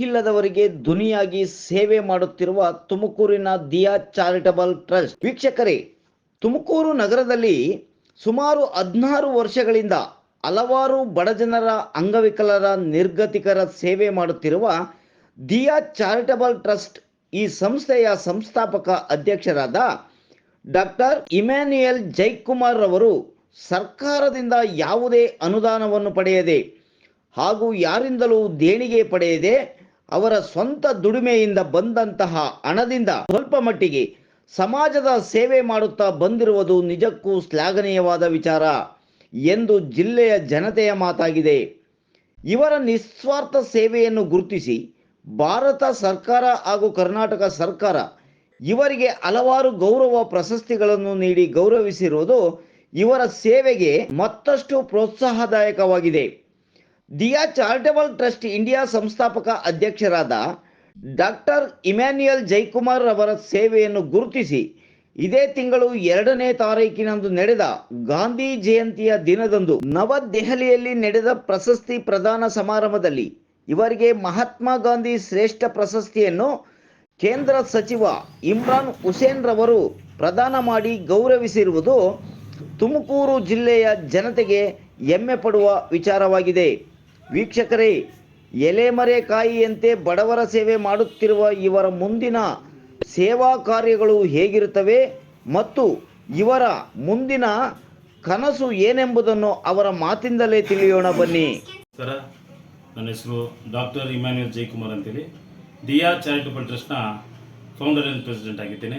ಇಲ್ಲದವರಿಗೆ ಧ್ವನಿಯಾಗಿ ಸೇವೆ ಮಾಡುತ್ತಿರುವ ತುಮಕೂರಿನ ದಿಯಾ ಚಾರಿಟಬಲ್ ಟ್ರಸ್ಟ್. ವೀಕ್ಷಕರೇ, ತುಮಕೂರು ನಗರದಲ್ಲಿ ಸುಮಾರು ಹದಿನಾರು ವರ್ಷಗಳಿಂದ ಹಲವಾರು ಬಡಜನರ ಅಂಗವಿಕಲರ ನಿರ್ಗತಿಕರ ಸೇವೆ ಮಾಡುತ್ತಿರುವ ದಿಯಾ ಚಾರಿಟಬಲ್ ಟ್ರಸ್ಟ್ ಈ ಸಂಸ್ಥೆಯ ಸಂಸ್ಥಾಪಕ ಅಧ್ಯಕ್ಷರಾದ ಡಾಕ್ಟರ್ ಇಮ್ಯಾನ್ಯುಯಲ್ ಜೈಕುಮಾರ್ ರವರು ಸರ್ಕಾರದಿಂದ ಯಾವುದೇ ಅನುದಾನವನ್ನು ಪಡೆಯದೆ ಹಾಗೂ ಯಾರಿಂದಲೂ ದೇಣಿಗೆ ಪಡೆಯದೆ ಅವರ ಸ್ವಂತ ದುಡಿಮೆಯಿಂದ ಬಂದಂತಹ ಹಣದಿಂದ ಸ್ವಲ್ಪ ಮಟ್ಟಿಗೆ ಸಮಾಜದ ಸೇವೆ ಮಾಡುತ್ತಾ ಬಂದಿರುವುದು ನಿಜಕ್ಕೂ ಶ್ಲಾಘನೀಯವಾದ ವಿಚಾರ ಎಂದು ಜಿಲ್ಲೆಯ ಜನತೆಯ ಮಾತಾಗಿದೆ. ಇವರ ನಿಸ್ವಾರ್ಥ ಸೇವೆಯನ್ನು ಗುರುತಿಸಿ ಭಾರತ ಸರ್ಕಾರ ಹಾಗೂ ಕರ್ನಾಟಕ ಸರ್ಕಾರ ಇವರಿಗೆ ಹಲವಾರು ಗೌರವ ಪ್ರಶಸ್ತಿಗಳನ್ನು ನೀಡಿ ಗೌರವಿಸಿರುವುದು ಇವರ ಸೇವೆಗೆ ಮತ್ತಷ್ಟು ಪ್ರೋತ್ಸಾಹದಾಯಕವಾಗಿದೆ. ದಿಯಾ ಚಾರಿಟಬಲ್ ಟ್ರಸ್ಟ್ ಇಂಡಿಯಾ ಸಂಸ್ಥಾಪಕ ಅಧ್ಯಕ್ಷರಾದ ಡಾಕ್ಟರ್ ಇಮ್ಯಾನ್ಯುಯಲ್ ಜೈಕುಮಾರ್ ಅವರ ಸೇವೆಯನ್ನು ಗುರುತಿಸಿ ಇದೇ ತಿಂಗಳು ಎರಡನೇ ತಾರೀಕಿನಂದು ನಡೆದ ಗಾಂಧಿ ಜಯಂತಿಯ ದಿನದಂದು ನವದೆಹಲಿಯಲ್ಲಿ ನಡೆದ ಪ್ರಶಸ್ತಿ ಪ್ರದಾನ ಸಮಾರಂಭದಲ್ಲಿ ಇವರಿಗೆ ಮಹಾತ್ಮ ಗಾಂಧಿ ಶ್ರೇಷ್ಠ ಪ್ರಶಸ್ತಿಯನ್ನು ಕೇಂದ್ರ ಸಚಿವ ಇಮ್ರಾನ್ ಹುಸೇನ್ ರವರು ಪ್ರದಾನ ಮಾಡಿ ಗೌರವಿಸಿರುವುದು ತುಮಕೂರು ಜಿಲ್ಲೆಯ ಜನತೆಗೆ ಹೆಮ್ಮೆ ಪಡುವ ವಿಚಾರವಾಗಿದೆ. ವೀಕ್ಷಕರೇ ಎಲೆಮರೆ ಕಾಯಿಯಂತೆ ಬಡವರ ಸೇವೆ ಮಾಡುತ್ತಿರುವ ಇವರ ಮುಂದಿನ ಸೇವಾ ಕಾರ್ಯಗಳು ಹೇಗಿರುತ್ತವೆ ಮತ್ತು ಇವರ ಮುಂದಿನ ಕನಸು ಏನೆಂಬುದನ್ನು ಅವರ ಮಾತಿಂದಲೇ ತಿಳಿಯೋಣ ಬನ್ನಿ. ಸರ್, ನನ್ನ ಹೆಸರು ಡಾಕ್ಟರ್ ಇಮ್ಯಾನ್ಯಲ್ ಜಯಕುಮಾರ್ ಅಂತೇಳಿ. ದಿಯಾ ಚಾರಿಟಬಲ್ ಟ್ರಸ್ಟ್ನ ಫೌಂಡರ್ ಆ್ಯಂಡ್ ಪ್ರೆಸಿಡೆಂಟ್ ಆಗಿದ್ದೇನೆ.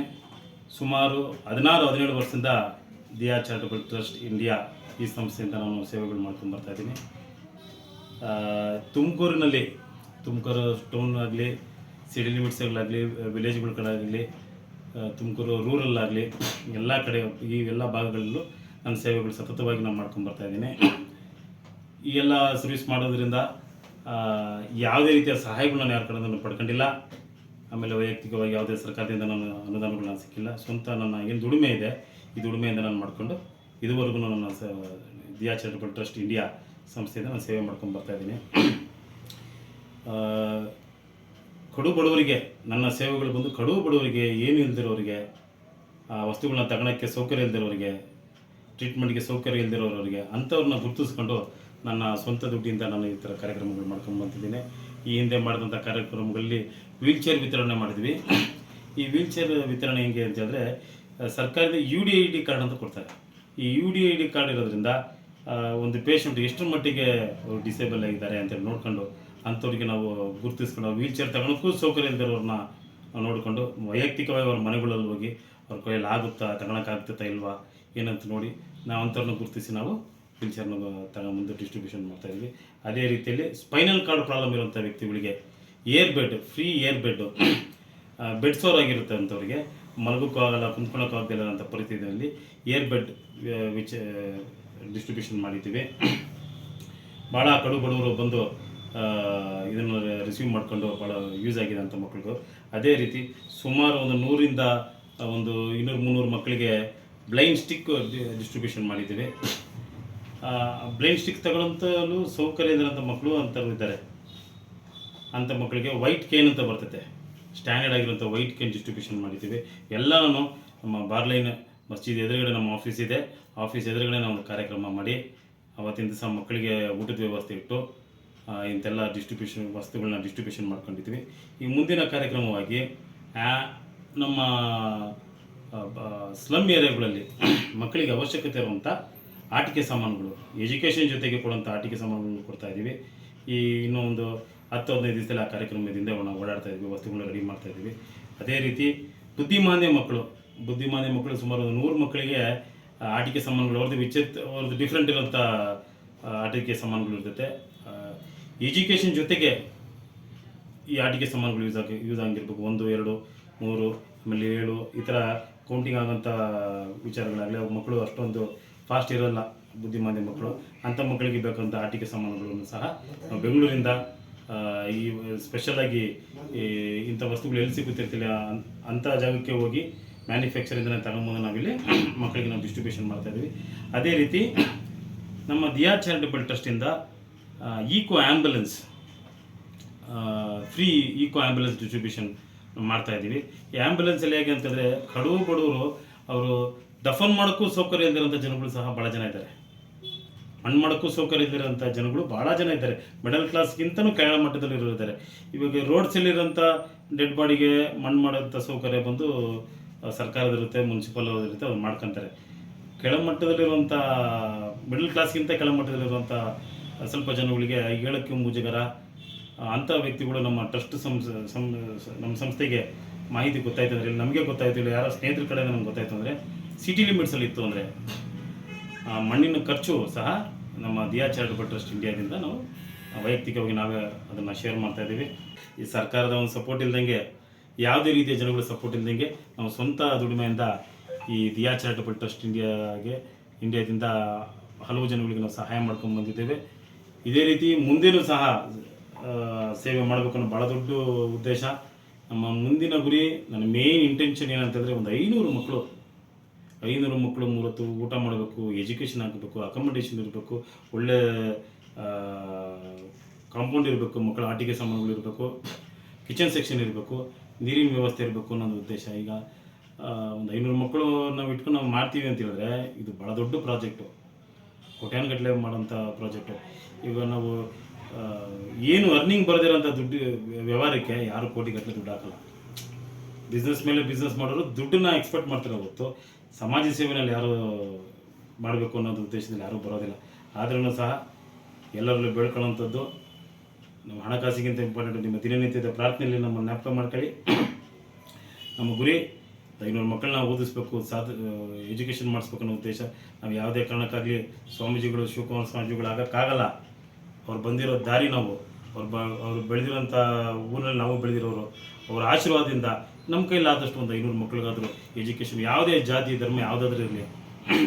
ಸುಮಾರು ಹದಿನಾರು, ಹದಿನೇಳು ವರ್ಷದಿಂದ ದಿಯಾ ಚಾರಿಟಬಲ್ ಟ್ರಸ್ಟ್ ಇಂಡಿಯಾ ಈ ಸಂಸ್ಥೆಯಿಂದ ನಾನು ಸೇವೆಗಳು ಮಾಡ್ಕೊಂಡು ಬರ್ತಾ ಇದ್ದೀನಿ. ತುಮಕೂರಿನಲ್ಲಿ, ತುಮಕೂರು ಟೌನ್ ಆಗಲಿ ಸಿಟಿ ಲಿಮಿಟ್ಸ್ಗಳಾಗಲಿ ಕಡೆ ಆಗಲಿ ತುಮಕೂರು ರೂರಲ್ ಆಗಲಿ ಎಲ್ಲ ಕಡೆ, ಈ ಎಲ್ಲ ಭಾಗಗಳಲ್ಲೂ ನನ್ನ ಸೇವೆಗಳು ಸತತವಾಗಿ ನಾನು ಮಾಡ್ಕೊಂಡು ಇದ್ದೀನಿ. ಈ ಎಲ್ಲ ಸರ್ವಿಸ್ ಮಾಡೋದ್ರಿಂದ ಯಾವುದೇ ರೀತಿಯ ಸಹಾಯಗಳನ್ನ ಯಾರ ಕಡೆಯಿಂದ ಪಡ್ಕೊಂಡಿಲ್ಲ. ಆಮೇಲೆ ವೈಯಕ್ತಿಕವಾಗಿ ಯಾವುದೇ ಸರ್ಕಾರದಿಂದ ನಾನು ಅನುದಾನಗಳನ್ನ ಸಿಕ್ಕಿಲ್ಲ. ಸ್ವಂತ ನನ್ನ ಏನು ದುಡಿಮೆ ಇದೆ, ಈ ದುಡಿಮೆಯಿಂದ ನಾನು ಮಾಡಿಕೊಂಡು ಇದುವರೆಗೂ ನನ್ನ ದಿಯಾ ಚಾರಿಟಬಲ್ ಟ್ರಸ್ಟ್ ಇಂಡಿಯಾ ಸಂಸ್ಥೆಯಿಂದ ನಾನು ಸೇವೆ ಮಾಡ್ಕೊಂಡು ಬರ್ತಾ ಇದ್ದೀನಿ. ಕಡು ಬಡವರಿಗೆ, ನನ್ನ ಸೇವೆಗಳು ಬಂದು ಕಡು ಬಡವರಿಗೆ, ಏನು ಇಲ್ದಿರೋರಿಗೆ, ಆ, ವಸ್ತುಗಳನ್ನ ತಗೊಳಕ್ಕೆ ಸೌಕರ್ಯ ಇಲ್ದಿರೋರಿಗೆ ಟ್ರೀಟ್ಮೆಂಟ್ಗೆ ಸೌಕರ್ಯ ಇಲ್ದಿರೋರಿಗೆ, ಅಂಥವ್ರನ್ನ ಗುರುತಿಸ್ಕೊಂಡು ನನ್ನ ಸ್ವಂತ ದುಡ್ಡಿಂದ ನಾನು ಈ ಥರ ಕಾರ್ಯಕ್ರಮಗಳು ಮಾಡ್ಕೊಂಡು ಬಂದಿದ್ದೀನಿ. ಈ ಹಿಂದೆ ಮಾಡಿದಂಥ ಕಾರ್ಯಕ್ರಮಗಳಲ್ಲಿ ವೀಲ್ ಚೇರ್ ವಿತರಣೆ ಮಾಡಿದ್ವಿ. ಈ ವೀಲ್ ಚೇರ್ ವಿತರಣೆ ಹೆಂಗೆ ಅಂತೇಳಿದ್ರೆ, ಸರ್ಕಾರದ U D I D card ಅಂತ ಕೊಡ್ತಾರೆ. ಈ U D I D card ಇರೋದ್ರಿಂದ ಒಂದು ಪೇಷಂಟ್ ಎಷ್ಟರ ಮಟ್ಟಿಗೆ ಡಿಸೇಬಲ್ ಆಗಿದ್ದಾರೆ ಅಂತೇಳಿ ನೋಡ್ಕೊಂಡು ಅಂಥವ್ರಿಗೆ ನಾವು ಗುರುತಿಸ್ಕೊಂಡು ವೀಲ್ ಚೇರ್ ತಗೊಳಕ್ಕೂ ಸೌಕರ್ಯ ಇಲ್ದಿರೋರನ್ನ ನೋಡಿಕೊಂಡು ವೈಯಕ್ತಿಕವಾಗಿ ಅವ್ರ ಮನೆಗಳಲ್ಲಿ ಹೋಗಿ ಅವ್ರ ಕೈಯಲ್ಲಿ ಆಗುತ್ತಾ ತಗೊಳಕ್ಕಾಗ್ತಾ ಇಲ್ವಾ, ಏನಂತ ನೋಡಿ ನಾವು ಅಂಥವ್ರನ್ನ ಗುರುತಿಸಿ ನಾವು ವೀಲ್ ಚೇರ್ನ ತಗೊಂಬಂದು ಡಿಸ್ಟ್ರಿಬ್ಯೂಷನ್ ಮಾಡ್ತಾ ಇದ್ವಿ. ಅದೇ ರೀತಿಯಲ್ಲಿ ಸ್ಪೈನಲ್ ಕಾರ್ಡ್ ಪ್ರಾಬ್ಲಮ್ ಇರುವಂಥ ವ್ಯಕ್ತಿಗಳಿಗೆ air bed free air bed bed sore ಆಗಿರುತ್ತೆ ಅಂಥವ್ರಿಗೆ ಮಲಗೋಕ್ಕೂ ಆಗಲ್ಲ ಕುಂತ್ಕೊಳ್ಳೋಕ್ಕೂ ಆಗದಿಲ್ಲ ಅಂತ ಪರಿಸ್ಥಿತಿಯಲ್ಲಿ ಏರ್ ಬೆಡ್ ವಿಚ್ ಡಿಸ್ಟ್ರಿಬ್ಯೂಷನ್ ಮಾಡಿದ್ದೀವಿ. ಭಾಳ ಕಡು ಬಡವರು ಬಂದು ಇದನ್ನು ರಿಸೀವ್ ಮಾಡ್ಕೊಂಡು ಭಾಳ ಯೂಸ್ ಆಗಿದೆ ಅಂತ ಮಕ್ಕಳಿಗೂ ಅದೇ ರೀತಿ ಸುಮಾರು ಒಂದು ನೂರಿಂದ ಒಂದು ಇನ್ನೂರು, ಮುನ್ನೂರು ಮಕ್ಕಳಿಗೆ ಬ್ಲೈಂಡ್ ಸ್ಟಿಕ್ ಡಿಸ್ಟ್ರಿಬ್ಯೂಷನ್ ಮಾಡಿದ್ದೀವಿ. ಬ್ಲೈಂಡ್ ಸ್ಟಿಕ್ ತಗೊಳ್ಳೋಂಥಲ್ಲೂ ಸೌಕರ್ಯ ಇರೋಂಥ ಮಕ್ಕಳು ಅಂತ ಇದ್ದಾರೆ. ಅಂಥ ಮಕ್ಕಳಿಗೆ ವೈಟ್ ಕೇನ್ ಅಂತ ಬರ್ತೈತೆ. ಸ್ಟ್ಯಾಂಡರ್ಡ್ ಆಗಿರುವಂಥ ವೈಟ್ ಕೇನ್ ಡಿಸ್ಟ್ರಿಬ್ಯೂಷನ್ ಮಾಡಿದ್ದೀವಿ. ಎಲ್ಲನೂ ನಮ್ಮ ಬಾರ್ಲೈನ್ ಮಸ್ಜಿದ್ ಎದುರುಗಡೆ ನಮ್ಮ ಆಫೀಸ್ ಇದೆ. ಆಫೀಸ್ ಎದುರುಗಡೆ ನಾವು ಕಾರ್ಯಕ್ರಮ ಮಾಡಿ, ಅವತ್ತಿನ ದಿವಸ ಮಕ್ಕಳಿಗೆ ಊಟದ ವ್ಯವಸ್ಥೆ ಇಟ್ಟು ಇಂತೆಲ್ಲ ಡಿಸ್ಟ್ರಿಬ್ಯೂಷನ್ ವಸ್ತುಗಳನ್ನ ಡಿಸ್ಟ್ರಿಬ್ಯೂಷನ್ ಮಾಡ್ಕೊಂಡಿದ್ವಿ. ಈ ಮುಂದಿನ ಕಾರ್ಯಕ್ರಮವಾಗಿ ನಮ್ಮ ಸ್ಲಮ್ ಏರಿಯಾಗಳಲ್ಲಿ ಮಕ್ಕಳಿಗೆ ಅವಶ್ಯಕತೆ ಇರುವಂಥ ಆಟಿಕೆ ಸಾಮಾನುಗಳು ಎಜುಕೇಷನ್ ಜೊತೆಗೆ ಕೊಡುವಂಥ ಆಟಿಕೆ ಸಾಮಾನುಗಳನ್ನು ಕೊಡ್ತಾ ಇದ್ದೀವಿ. ಈ ಇನ್ನೂ ಒಂದು ಹತ್ತು, ಹದಿನೈದು ದಿವಸದಲ್ಲಿ ಆ ಕಾರ್ಯಕ್ರಮದಿಂದ ನಾವು ಓಡಾಡ್ತಾ ಇದ್ವಿ ವಸ್ತುಗಳನ್ನ ರೆಡಿ ಮಾಡ್ತಾ ಇದ್ದೀವಿ. ಅದೇ ರೀತಿ ಬುದ್ಧಿಮಾನ್ಯ ಮಕ್ಕಳು ಬುದ್ಧಿಮಾಂದ್ಯ ಮಕ್ಕಳು ಸುಮಾರು ನೂರು ಮಕ್ಕಳಿಗೆ ಆಟಿಕೆ ಸಾಮಾನುಗಳು ಅವ್ರದ್ದು ವಿಚಿತ್ ಅವ್ರದ್ದು ಡಿಫ್ರೆಂಟ್ ಇರುವಂಥ ಆಟಿಕೆ ಸಾಮಾನುಗಳು ಇರ್ತೈತೆ. ಎಜುಕೇಷನ್ ಜೊತೆಗೆ ಈ ಆಟಿಕೆ ಸಾಮಾನುಗಳು ಯೂಸ್ ಆಗಿ ಯೂಸ್ ಆಗಿರ್ಬೇಕು. ಒಂದು, ಎರಡು, ಮೂರು, ಆಮೇಲೆ ಏಳು, ಈ ಥರ ಕೌಂಟಿಂಗ್ ಆಗೋಂಥ ವಿಚಾರಗಳಾಗಲಿ, ಅವು ಮಕ್ಕಳು ಅಷ್ಟೊಂದು ಫಾಸ್ಟ್ ಇರೋಲ್ಲ ಬುದ್ಧಿಮಾಂದ್ಯ ಮಕ್ಕಳು. ಅಂಥ ಮಕ್ಕಳಿಗೆ ಬೇಕಂಥ ಆಟಿಕೆ ಸಾಮಾನುಗಳನ್ನು ಸಹ ನಾವು ಬೆಂಗಳೂರಿಂದ ಈ ಸ್ಪೆಷಲಾಗಿ ಇಂಥ ವಸ್ತುಗಳು ಎಲ್ಲಿ ಸಿಗುತ್ತಿರ್ತಿಲ್ಲ ಅಂಥ ಜಾಗಕ್ಕೆ ಹೋಗಿ ಮ್ಯಾನುಫ್ಯಾಕ್ಚರಿಂದ ತಗೊಂಬಂದು ನಾವಿಲ್ಲಿ ಮಕ್ಕಳಿಗೆ ನಾವು ಡಿಸ್ಟ್ರಿಬ್ಯೂಷನ್ ಮಾಡ್ತಾ ಇದ್ದೀವಿ. ಅದೇ ರೀತಿ ನಮ್ಮ Diya charitable ಟ್ರಸ್ಟಿಂದ eco ambulance free eco ambulance distribution ಮಾಡ್ತಾ ಇದ್ದೀವಿ. ಈ ಆ್ಯಂಬುಲೆನ್ಸಲ್ಲಿ ಹೇಗೆ ಅಂತಂದರೆ ಕಡು ಬಡವರು ಅವರು ದಫನ್ ಮಾಡೋಕ್ಕೂ ಸೌಕರ್ಯ ಇಲ್ದಿರೋಂಥ ಜನಗಳು ಸಹ ಭಾಳ ಜನ ಇದ್ದಾರೆ. ಮಣ್ಣು ಮಾಡೋಕ್ಕೂ ಸೌಕರ್ಯ ಇದ್ದಿರೋಂಥ ಜನಗಳು ಭಾಳ ಜನ ಇದ್ದಾರೆ. ಮಿಡಲ್ ಕ್ಲಾಸ್ಗಿಂತನೂ ಕೆಳ ಮಟ್ಟದಲ್ಲಿ ಇದ್ದಾರೆ. ಇವಾಗ ರೋಡ್ಸಲ್ಲಿರೋಂಥ ಡೆಡ್ ಬಾಡಿಗೆ ಮಣ್ಣು ಮಾಡೋಂಥ ಸೌಕರ್ಯ ಬಂದು ಸರ್ಕಾರದಿರುತ್ತೆ ಮುನ್ಸಿಪಲ್ ಇರುತ್ತೆ ಅವ್ರು ಮಾಡ್ಕೊತಾರೆ. ಕೆಳಮಟ್ಟದಲ್ಲಿರುವಂಥ ಮಿಡಲ್ ಕ್ಲಾಸ್ಗಿಂತ ಕೆಳಮಟ್ಟದಲ್ಲಿರುವಂಥ ಸ್ವಲ್ಪ ಜನಗಳಿಗೆ ಹೇಳೋಕ್ಕೆ ಮುಜುಗರ ಅಂಥ ವ್ಯಕ್ತಿಗಳು ನಮ್ಮ ಟ್ರಸ್ಟ್ ಸಂಸ್ ನಮ್ಮ ಸಂಸ್ಥೆಗೆ ಮಾಹಿತಿ ಗೊತ್ತಾಯ್ತು ಅಂದರೆ, ನಮಗೆ ಗೊತ್ತಾಯ್ತು ಇಲ್ಲ ಯಾರೋ ಸ್ನೇಹಿತರ ಕಡೆಯಿಂದ ನಮ್ಗೆ ಗೊತ್ತಾಯ್ತು ಅಂದರೆ ಸಿಟಿ ಲಿಮಿಟ್ಸಲ್ಲಿ ಇತ್ತು ಅಂದರೆ ಮಣ್ಣಿನ ಖರ್ಚು ಸಹ ನಮ್ಮ ದಿಯಾ ಚಾರಿಟಬಲ್ ಟ್ರಸ್ಟ್ ಇಂಡಿಯಾದಿಂದ ನಾವು ವೈಯಕ್ತಿಕವಾಗಿ ನಾವೇ ಅದನ್ನು ಶೇರ್ ಮಾಡ್ತಾ ಇದ್ದೀವಿ. ಈ ಸರ್ಕಾರದ ಒಂದು ಸಪೋರ್ಟ್ ಇಲ್ದಂಗೆ ಯಾವುದೇ ರೀತಿಯ ಜನಗಳ ಸಪೋರ್ಟ್ ಇಲ್ಲದಂಗೆ ನಾವು ಸ್ವಂತ ದುಡಿಮೆಯಿಂದ ಈ ದಿಯಾ ಚಾರಿಟಬಲ್ ಟ್ರಸ್ಟ್ ಇಂಡಿಯಾಗೆ ಇಂಡಿಯಾದಿಂದ ಹಲವು ಜನಗಳಿಗೆ ನಾವು ಸಹಾಯ ಮಾಡ್ಕೊಂಡು ಬಂದಿದ್ದೇವೆ. ಇದೇ ರೀತಿ ಮುಂದೇನೂ ಸಹ ಸೇವೆ ಮಾಡಬೇಕು ಅನ್ನೋ ಭಾಳ ದೊಡ್ಡ ಉದ್ದೇಶ. ನಮ್ಮ ಮುಂದಿನ ಗುರಿ, ನನ್ನ ಮೇನ್ ಇಂಟೆನ್ಷನ್ ಏನಂತಂದರೆ ಒಂದು ಐನೂರು ಮಕ್ಕಳು ಐನೂರು ಮಕ್ಕಳು ಮೂರತ್ತು ಊಟ ಮಾಡಬೇಕು ಎಜುಕೇಷನ್ ಆಗಬೇಕು ಅಕಾಮಡೇಷನ್ ಇರಬೇಕು, ಒಳ್ಳೆ ಕಾಂಪೌಂಡ್ ಇರಬೇಕು, ಮಕ್ಕಳ ಆಟಿಕೆ ಸಾಮಾನುಗಳು ಇರಬೇಕು ಕಿಚನ್ ಸೆಕ್ಷನ್ ಇರಬೇಕು. ನೀರಿನ ವ್ಯವಸ್ಥೆ ಇರಬೇಕು ಅನ್ನೋದು ಉದ್ದೇಶ. ಈಗ ಒಂದು ಐನೂರು ಮಕ್ಕಳು ನಾವು ಇಟ್ಕೊಂಡು ನಾವು ಮಾಡ್ತೀವಿ ಅಂತ ಹೇಳಿದ್ರೆ ಇದು ಭಾಳ ದೊಡ್ಡ ಪ್ರಾಜೆಕ್ಟು. ಕೋಟ್ಯಾನುಗಟ್ಟಲೆ ಮಾಡೋಂಥ ಪ್ರಾಜೆಕ್ಟು. ಈಗ ನಾವು ಏನು ಅರ್ನಿಂಗ್ ಬರದಿರೋಂಥ ದುಡ್ಡು, ವ್ಯವಹಾರಕ್ಕೆ ಯಾರು ಕೋಟಿಗಟ್ಟಲೆ ದುಡ್ಡು ಹಾಕಲ್ಲ. ಬಿಸ್ನೆಸ್ ಮೇಲೆ ಬಿಸ್ನೆಸ್ ಮಾಡೋರು ದುಡ್ಡನ್ನ ಎಕ್ಸ್ಪೆಕ್ಟ್ ಮಾಡ್ತಾರೆ ಹೊತ್ತು ಸಮಾಜ ಸೇವೆನಲ್ಲಿ ಯಾರು ಮಾಡಬೇಕು ಅನ್ನೋದು ಉದ್ದೇಶದಲ್ಲಿ ಯಾರೂ ಬರೋದಿಲ್ಲ. ಆದ್ರೂ ಸಹ ಎಲ್ಲರಲ್ಲೂ ಬೆಳ್ಕೊಳ್ಳೋಂಥದ್ದು ನಮ್ಮ ಹಣಕಾಸಿಗಿಂತ ಇಂಪಾರ್ಟೆಂಟ್ ನಿಮ್ಮ ದಿನನಿತ್ಯದ ಪ್ರಾರ್ಥನೆಯಲ್ಲಿ ನಮ್ಮ ಜ್ಞಾಪಕ ಮಾಡ್ಕೊಳ್ಳಿ. ನಮ್ಮ ಗುರಿ, ಐನೂರು ಮಕ್ಕಳನ್ನ ಓದಿಸ್ಬೇಕು, ಸಾಧ, ಎಜುಕೇಷನ್ ಮಾಡಿಸ್ಬೇಕು ಅನ್ನೋ ಉದ್ದೇಶ. ನಾವು ಯಾವುದೇ ಕಾರಣಕ್ಕಾಗಲಿ ಸ್ವಾಮೀಜಿಗಳು, ಶಿವಕುಮಾರ ಸ್ವಾಮೀಜಿಗಳು ಆಗೋಕ್ಕಾಗಲ್ಲ. ಅವ್ರು ಬಂದಿರೋ ದಾರಿ ನಾವು. ಅವ್ರು ಬ, ಅವ್ರು ಬೆಳೆದಿರೋಂಥ ಊರಲ್ಲಿ ನಾವು ಬೆಳೆದಿರೋರು. ಅವರ ಆಶೀರ್ವಾದದಿಂದ ನಮ್ಮ ಕೈಲಾದಷ್ಟು ಒಂದು ಐನೂರು ಮಕ್ಕಳಿಗಾದರೂ ಎಜುಕೇಷನ್ ಯಾವುದೇ ಜಾತಿ, ಧರ್ಮ ಯಾವುದಾದ್ರೂ ಇರಲಿ.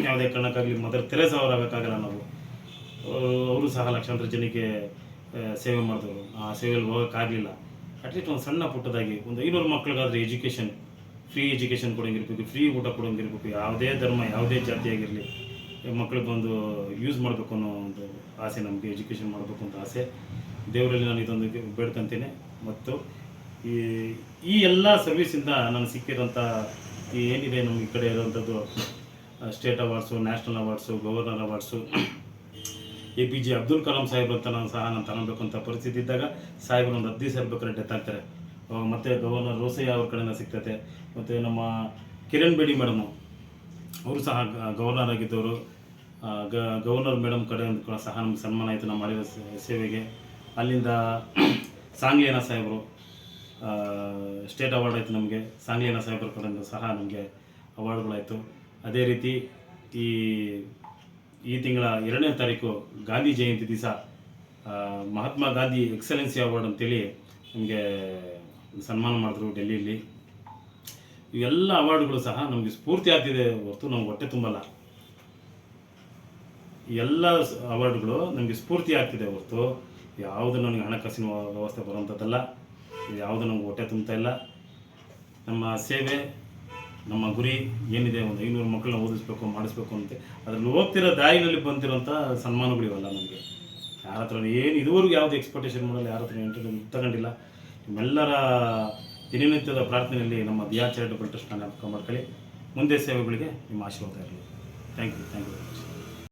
ಯಾವುದೇ ಕಾರಣಕ್ಕಾಗಲಿ ಮದರ್ ತೆರೆಸ ಅವ್ರು ಆಗೋಕ್ಕಾಗಲ್ಲ ನಾವು. ಅವರು ಸಹ ಲಕ್ಷಾಂತರ ಜನಕ್ಕೆ ಸೇವೆ ಮಾಡಿದವರು. ಆ ಸೇವೆಯಲ್ಲಿ ಹೋಗೋಕ್ಕಾಗಲಿಲ್ಲ. ಅಟ್ಲೀಸ್ಟ್ ಒಂದು ಸಣ್ಣ ಪುಟ್ಟದಾಗಿ, ಒಂದು ಐನೂರು ಮಕ್ಕಳಿಗಾದ್ರೆ ಎಜುಕೇಷನ್ ಫ್ರೀ ಎಜುಕೇಷನ್ ಕೊಡೋಂಗಿರ್ಬೇಕು ಫ್ರೀ ಊಟ ಕೊಡೋಂಗಿರ್ಬೇಕು, ಯಾವುದೇ ಧರ್ಮ, ಯಾವುದೇ ಜಾತಿಯಾಗಿರಲಿ ಮಕ್ಕಳಿಗೆ ಒಂದು ಯೂಸ್ ಮಾಡಬೇಕು ಅನ್ನೋ ಒಂದು ಆಸೆ ನಮಗೆ ಎಜುಕೇಷನ್ ಮಾಡಬೇಕು ಅಂತ ಆಸೆ. ದೇವರಲ್ಲಿ ನಾನು ಇದೊಂದು ಬೇಡ್ಕೊಂತೇನೆ. ಮತ್ತು ಈ ಈ ಎಲ್ಲ ಸರ್ವಿಸಿಂದ ನಾನು ಸಿಕ್ಕಿರೋಂಥ ಏನಿದೆ ನಮ್ಮ ಈ ಕಡೆ ಇರೋವಂಥದ್ದು state awards national awards governor awards A P J Abdul Kalam Saheb ಅಂತ ನಾನು ಸಹ ನಾನು ತಗೊಳ್ಬೇಕು ಅಂತ ಪರಿಸ್ಥಿತಿ ಇದ್ದಾಗ ಸಾಹೇಬ್ರು ಒಂದು ಹದಿನೈದು ಸಾವಿರ ಬೇಕಾದ್ರೆ ಡೆತ್ ಆಗ್ತಾರೆ ಮತ್ತು ಗವರ್ನರ್ ರೋಸಯ್ಯ ಅವ್ರ ಕಡೆಯಿಂದ ಸಿಗ್ತೈತೆ. ಮತ್ತು ನಮ್ಮ ಕಿರಣ್ ಬೇಡಿ ಮೇಡಮು, ಅವರು ಸಹ ಗವರ್ನರ್ ಆಗಿದ್ದವರು. ಗ, ಗವರ್ನರ್ ಮೇಡಮ್ ಕಡೆ ಒಂದು ಕೂಡ ಸಹ ನಮ್ಗೆ ಸನ್ಮಾನ ಆಯಿತು ನಾವು ಮಾಡಿರೋ ಸೇವೆಗೆ. ಅಲ್ಲಿಂದ ಸಾಂಗ್ಲೇನ ಸಾಹೇಬರು ಸ್ಟೇಟ್ ಅವಾರ್ಡ್ ಆಯಿತು ನಮಗೆ. ಸಾಂಗ್ಲೇನ ಸಾಹೇಬ್ರ ಕಡೆಯಿಂದ ಸಹ ನಮಗೆ ಅವಾರ್ಡ್ಗಳಾಯಿತು. ಅದೇ ರೀತಿ ಈ ಈ ತಿಂಗಳ ಎರಡನೇ ತಾರೀಕು ಗಾಂಧಿ ಜಯಂತಿ ದಿವಸ ಮಹಾತ್ಮ ಗಾಂಧಿ ಎಕ್ಸಲೆನ್ಸಿ ಅವಾರ್ಡ್ ಅಂತೇಳಿ ನಮಗೆ ಸನ್ಮಾನ ಮಾಡಿದ್ರು ಡೆಲ್ಲಿಯಲ್ಲಿ. ಇವೆಲ್ಲ ಅವಾರ್ಡ್ಗಳು ಸಹ ನಮಗೆ ಸ್ಫೂರ್ತಿ ಆಗ್ತಿದೆ ಹೊರತು ನಮ್ಗೆ ಹೊಟ್ಟೆ ತುಂಬಲ್ಲ. ಎಲ್ಲ ಅವಾರ್ಡ್ಗಳು ನಮಗೆ ಸ್ಫೂರ್ತಿ ಆಗ್ತಿದೆ ಹೊರತು. ಯಾವುದು ನನಗೆ ಹಣಕಾಸಿನ ವ್ಯ- ವ್ಯವಸ್ಥೆ ಬರುವಂಥದ್ದಲ್ಲ, ಯಾವುದು ನಮ್ಗೆ ಹೊಟ್ಟೆ ತುಂಬ್ತಾ ಇಲ್ಲ. ನಮ್ಮ ಸೇವೆ ನಮ್ಮ ಗುರಿ ಏನಿದೆ, ಒಂದು ಐನೂರು ಮಕ್ಕಳನ್ನ ಓದಿಸ್ಬೇಕು, ಮಾಡಿಸ್ಬೇಕು ಅಂತ, ಅದರಲ್ಲಿ ಹೋಗ್ತಿರೋ ದಾರಿನಲ್ಲಿ ಬಂದಿರೋಂಥ ಸನ್ಮಾನಗಳು ಇವೆಲ್ಲ ನಮಗೆ. ಯಾರ ಹತ್ರ ಏನು, ಇದುವರೆಗೂ ಯಾವುದು ಎಕ್ಸ್ಪೆಕ್ಟೇಷನ್ ಮಾಡಲ್ಲ, ಯಾರ ಹತ್ರ ಇಂಟರ್ವ್ಯೂ ತಗೊಂಡಿಲ್ಲ. ನಿಮ್ಮೆಲ್ಲರ ದಿನನಿತ್ಯದ ಪ್ರಾರ್ಥನೆಯಲ್ಲಿ ನಮ್ಮ ದಿಯಾ ಚಾರಿಟಬಲ್ ಟ್ರಸ್ಟ್ನ ಮಾಡ್ಕೊಳ್ಳಿ. ಮುಂದೆ ಸೇವೆಗಳಿಗೆ ನಿಮ್ಮ ಆಶೀರ್ವಾದ ಇರಲಿ. Thank you thank you very much